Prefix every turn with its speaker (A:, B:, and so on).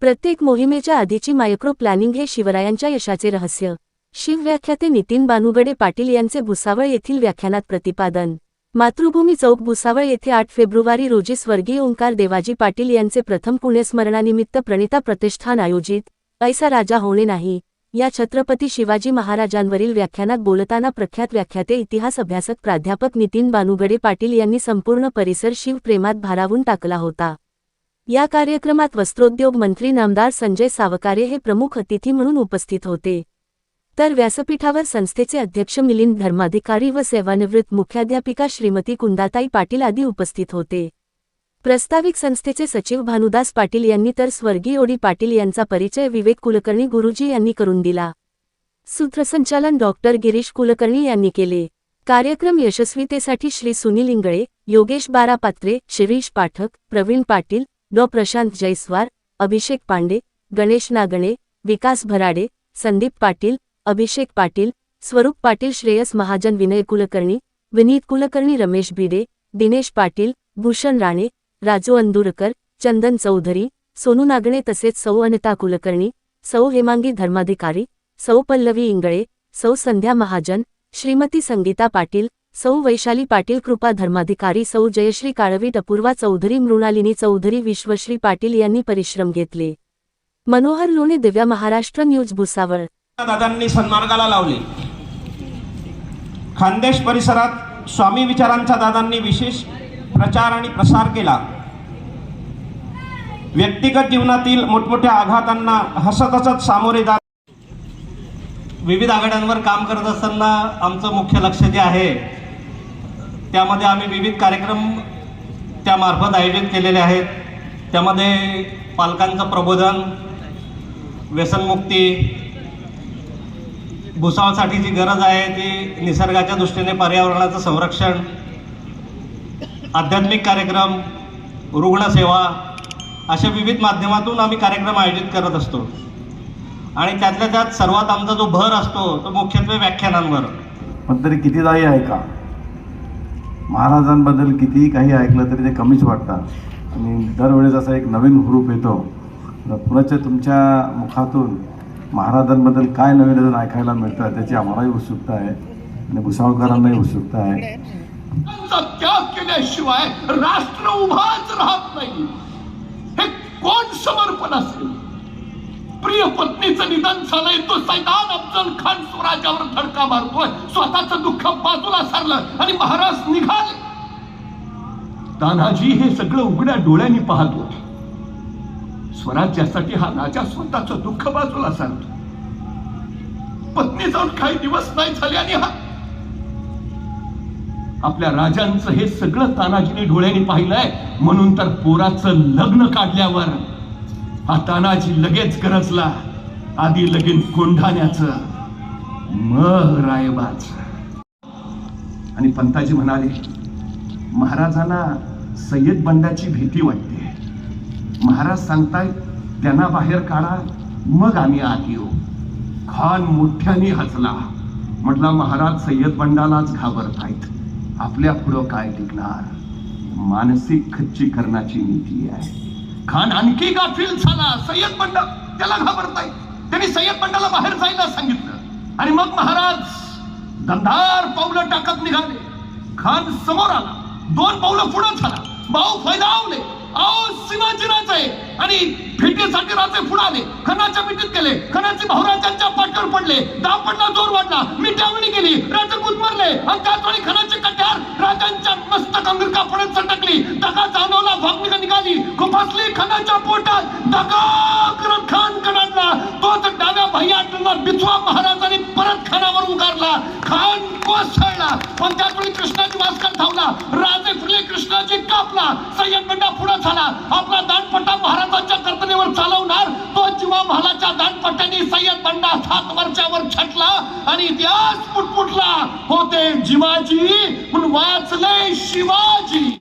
A: प्रत्येक मोहिमेच्या आधीची मायक्रो प्लॅनिंग हे शिवरायांच्या यशाचे रहस्य. शिवव्याख्याते नितीन बानुगडे पाटील यांचे भुसावळ येथील व्याख्यानात प्रतिपादन. मातृभूमी चौक भुसावळ येथे आठ फेब्रुवारी रोजी स्वर्गीय ओंकार देवाजी पाटील यांचे प्रथम पुण्यस्मरणानिमित्त प्रणिता प्रतिष्ठान आयोजित ऐसा राजा होणे नाही या छत्रपती शिवाजी महाराजांवरील व्याख्यानात बोलताना प्रख्यात व्याख्याते इतिहास अभ्यासक प्राध्यापक नितीन बानुगडे पाटील यांनी संपूर्ण परिसर शिवप्रेमात भारावून टाकला होता. या कार्यक्रमात वस्त्रोद्योग मंत्री नामदार संजय सावकारे हे प्रमुख अतिथी म्हणून उपस्थित होते. तर व्यासपीठावर संस्थेचे अध्यक्ष मिलिंद धर्माधिकारी व सेवानिवृत्त मुख्याध्यापिका श्रीमती कुंदाताई पाटील आदी उपस्थित होते. प्रस्ताविक संस्थेचे सचिव भानुदास पाटील यांनी तर स्वर्गीय ओडी पाटील यांचा परिचय विवेक कुलकर्णी गुरुजी यांनी करून दिला. सूत्रसंचालन डॉक्टर गिरीश कुलकर्णी यांनी केले. कार्यक्रम यशस्वीतेसाठी श्री सुनील इंगळे योगेश बारापात्रे शिरीष पाठक प्रवीण पाटील डॉ. प्रशांत जयस्वार अभिषेक पांडे गणेश नागणे विकास भराडे संदीप पाटील अभिषेक पाटील स्वरूप पाटील श्रेयस महाजन विनय कुलकर्णी विनीत कुलकर्णी रमेश भिडे दिनेश पाटील भूषण राणे राजू अंदुरकर चंदन चौधरी सोनू नागणे तसेच सौ अनिता कुलकर्णी सौ हेमांगी धर्माधिकारी सौ पल्लवी इंगळे सौ संध्या महाजन श्रीमती संगीता पाटील सौ वैशाली पाटील कृपा धर्माधिकारी सौ जयश्री काळवीट अपूर्वा चौधरी मृणालिनी चौधरी विश्वश्री पाटील यांनी परिश्रम घेतले. मनोहर लोणे दिव्या महाराष्ट्र न्यूज भुसावळ.
B: दादांनी सन्मार्गाला लावले. खानदेश परिसरात स्वामी विचारांचा दादांनी विशेष प्रचार आणि प्रसार केला. व्यक्तिगत जीवनातील मोठमोठ्या आघातांना हसत हसत सामोरे जात विविध आघाड्यांवर काम करत असताना आमचं मुख्य लक्ष जे आहे त्यामध्ये आम्ही विविध कार्यक्रम त्यामार्फत आयोजित केलेले आहेत. त्यामध्ये पालकांचं प्रबोधन व्यसनमुक्ती भुसावळसाठी जी गरज आहे ती निसर्गाच्या दृष्टीने पर्यावरणाचं संरक्षण आध्यात्मिक कार्यक्रम रुग्णसेवा अशा विविध माध्यमातून आम्ही कार्यक्रम आयोजित करत असतो. आणि त्यातल्या त्यात सर्वात आमचा जो भर असतो तो मुख्यत्वे व्याख्यानांवर.
C: पण तरी आहे ऐका महाराजांबद्दल कितीही काही ऐकलं तरी ते कमीच वाटतात. आणि दरवेळेस असा एक नवीन हुरूप येतो. पुण्याच्या तुमच्या मुखातून महाराजांबद्दल काय नवीन अजून ऐकायला मिळतं त्याची आम्हालाही उत्सुकता आहे. आणि भुसावळकरांनाही उत्सुकता आहे.
D: त्याग केल्याशिवाय राष्ट्र उभाच राहत नाही. हे कोण समर्पण असेल? पत्नीचं निधन झालंय तो सैदान अफजल खान स्वराज्यावर धडका मारतोय. स्वतःच दुःख बाजूला सारलं आणि महाराज निघाले. तानाजी हे सगळं उघड्या डोळ्यांनी पाहत होते. स्वराज्यासाठी हा राजा स्वतःच दुःख बाजूला सांगतो पत्नी जाऊन काही दिवस नाही झाले आणि हा आपल्या राजांचं हे सगळं तानाजीने डोळ्यांनी पाहिलंय. म्हणून तर पोराचं लग्न काढल्यावर हा तानाजी लगेच गरजला. आधी लगीन कोंढाण्याचं मग रायबाच. आणि पंताजी म्हणाले महाराजांना सय्यद बंडाची भीती वाटते. महाराज सांगतायत त्यांना बाहेर काढा मग आम्ही आत येऊ. खान मोठ्याने हसला. म्हटला महाराज सय्यद बंडालाच घाबरतायत. आपल्या पुढं काय टिकणार? मानसिक खच्चीकरणाची नीती आहे. खान आणखी गाफील झाला. सय्यद बंड त्याला घाबरतायत. त्यांनी सय्यद बंडाला बाहेर जायला सांगितलं. आणि मग महाराज दंधार पावलं टाकत निघाले. खान समोर आला. दोन पावलं पुढं झाला. भाऊ फैदावले आओ शिवाजी राजे. आणि भेटीसाठी राजे फुडाले. आले खनाच्या मिठीत गेले खनाचे भाऊराजांच्या पाठवर पडले. दाव पडला जोर वाढला. मिठावणी केली. राजे गुदमरले. आणि त्याच वेळी खनाचे कट्यार राजांच्या मस्तकांवर कापडात चटकली. दगा जाणवला. भागनिका निघाली. खुपसली खनाच्या पोटात दगा! भैयाटला महाराजांनी परत खानावर उगारला. खान कोसळला. पण त्याकडे कृष्णाची वास्कर धावला. राजे फुले कृष्णाची कापला. सय्यद पुढे झाला. आपला दानपट्टा महाराजांच्या कर्तनेवर चालवणार. तो जीवा महालाच्या दांडपट्ट्याने सय्यद बंडा सात वरच्यावर छटला आणि इतिहास पुटपुटला. होते जिवाजी म्हणून वाचले शिवाजी.